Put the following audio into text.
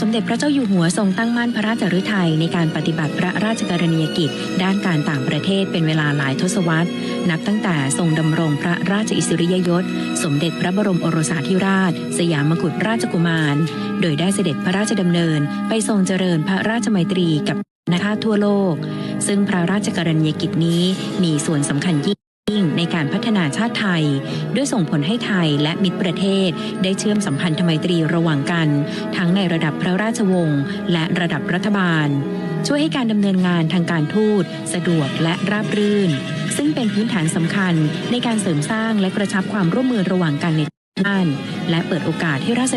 สมเด็จพระเจ้าอยู่หัวทรงตั้งมั่นพระราชฤทัยในการปฏิบัติพระราชกรณียกิจ ด้านการต่างประเทศเป็นเวลาหลายทศวรรษ นับตั้งแต่ทรงดำรงพระราชอิสริยยศ สมเด็จพระบรมโอรสาธิราช สยามกุฎราชกุมาร โดยได้เสด็จพระราชดำเนิน ไปทรงเจริญพระราชมัยตรีกับนาคาทั่วโลก ซึ่งพระราชกรณียกิจนี้มีส่วนสำคัญยิ่ง ในการพัฒนาชาติไทย ด้วยส่งผลให้ไทยและมิตรประเทศ ได้เชื่อมสัมพันธไมตรีระหว่างกัน ทั้งในระดับพระราชวงศ์และระดับรัฐบาล ช่วยให้การดำเนินงานทางการทูต สะดวกและราบรื่น ซึ่งเป็นพื้นฐานสำคัญในการเสริมสร้างและกระชับความร่วมมือระหว่างกันในด้าน และเปิดโอกาสให้ราษ